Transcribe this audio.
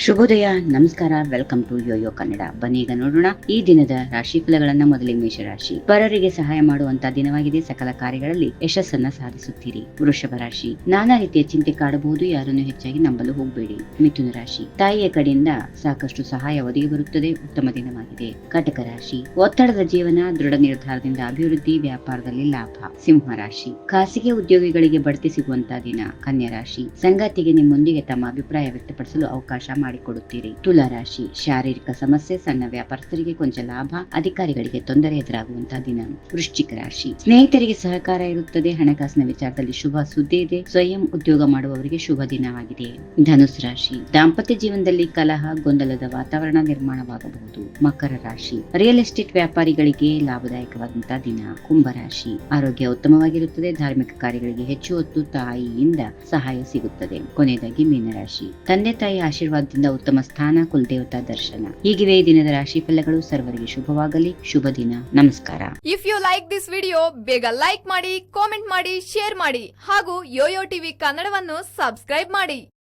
ಶುಭೋದಯ, ನಮಸ್ಕಾರ welcome to Yoyo Kannada ಬನ್ನಿ ಈಗ ನೋಡೋಣ ಈ ದಿನದ ರಾಶಿ ಫಲಗಳನ್ನ ಮೊದಲಿಗೆ ಮೇಷರಾಶಿ. ಪರರಿಗೆ ಸಹಾಯ ಮಾಡುವಂತ ದಿನವಾಗಿದೆ. ಸಕಲ ಕಾರ್ಯಗಳಲ್ಲಿ ಯಶಸ್ಸನ್ನ ಸಾಧಿಸುತ್ತೀರಿ. ವೃಷಭ ರಾಶಿ. ನಾನಾ ರೀತಿಯ ಚಿಂತೆ ಕಾಡಬಹುದು. ಯಾರನ್ನು ಹೆಚ್ಚಾಗಿ ನಂಬಲು ಹೋಗಬೇಡಿ. ಮಿಥುನ ರಾಶಿ. ತಾಯಿಯ ಕಡೆಯಿಂದ ಸಾಕಷ್ಟು ಸಹಾಯ ಒದಗಿ ಬರುತ್ತದೆ. ಉತ್ತಮ ದಿನವಾಗಿದೆ. ಕಟಕ ರಾಶಿ. ಒತ್ತಡದ ಜೀವನ, ದೃಢ ನಿರ್ಧಾರದಿಂದ ಅಭಿವೃದ್ಧಿ, ವ್ಯಾಪಾರದಲ್ಲಿ ಲಾಭ. ಸಿಂಹ ರಾಶಿ. ಖಾಸಗಿ ಉದ್ಯೋಗಿಗಳಿಗೆ ಬಡ್ತಿ ಸಿಗುವಂತಹ ದಿನ. ಕನ್ಯಾ ರಾಶಿ. ಸಂಗಾತಿಗೆ ನಿಮ್ಮೊಂದಿಗೆ ತಮ್ಮ ಅಭಿಪ್ರಾಯ ವ್ಯಕ್ತಪಡಿಸಲು ಅವಕಾಶ ಮಾಡಿಕೊಡುತ್ತೀರಿ ತುಲಾ ರಾಶಿ, ಶಾರೀರಿಕ ಸಮಸ್ಯೆ, ಸಣ್ಣ ವ್ಯಾಪಾರಸ್ಥರಿಗೆ ಕೊಂಚ ಲಾಭ, ಅಧಿಕಾರಿಗಳಿಗೆ ತೊಂದರೆ ಎದುರಾಗುವಂತಹ ದಿನ. ವೃಶ್ಚಿಕ ರಾಶಿ, ಸ್ನೇಹಿತರಿಗೆ ಸಹಕಾರ ಇರುತ್ತದೆ. ಹಣಕಾಸಿನ ವಿಚಾರದಲ್ಲಿ ಶುಭ ಸುದ್ದಿ ಇದೆ. ಸ್ವಯಂ ಉದ್ಯೋಗ ಮಾಡುವವರಿಗೆ ಶುಭ ದಿನವಾಗಿದೆ. ಧನುಸ್ ರಾಶಿ, ದಾಂಪತ್ಯ ಜೀವನದಲ್ಲಿ ಕಲಹ, ಗೊಂದಲದ ವಾತಾವರಣ ನಿರ್ಮಾಣವಾಗಬಹುದು. ಮಕರ ರಾಶಿ, ರಿಯಲ್ ಎಸ್ಟೇಟ್ ವ್ಯಾಪಾರಿಗಳಿಗೆ ಲಾಭದಾಯಕವಾದಂತಹ ದಿನ. ಕುಂಭರಾಶಿ ಆರೋಗ್ಯ ಉತ್ತಮವಾಗಿರುತ್ತದೆ. ಧಾರ್ಮಿಕ ಕಾರ್ಯಗಳಿಗೆ ಹೆಚ್ಚು ಹೊತ್ತು ತಾಯಿಯಿಂದ ಸಹಾಯ ಸಿಗುತ್ತದೆ. ಕೊನೆಯದಾಗಿ ಮೀನರಾಶಿ, ತಂದೆ ತಾಯಿ ಆಶೀರ್ವಾದದಿಂದ ಉತ್ತಮ ಸ್ಥಾನ ಕುಲದೇವತಾ ದರ್ಶನ. ಹೀಗಿವೆ ಈ ದಿನದ ರಾಶಿ ಫಲಗಳು ಸರ್ವರಿಗೆ ಶುಭವಾಗಲಿ. ಶುಭ ದಿನ. ನಮಸ್ಕಾರ. If you like this video ಬೇಗ ಲೈಕ್ ಮಾಡಿ ಕಾಮೆಂಟ್ ಮಾಡಿ ಶೇರ್ ಮಾಡಿ ಹಾಗೂ ಯೋಯೋ ಟಿವಿ ಕನ್ನಡವನ್ನು ಸಬ್ಸ್ಕ್ರೈಬ್ ಮಾಡಿ.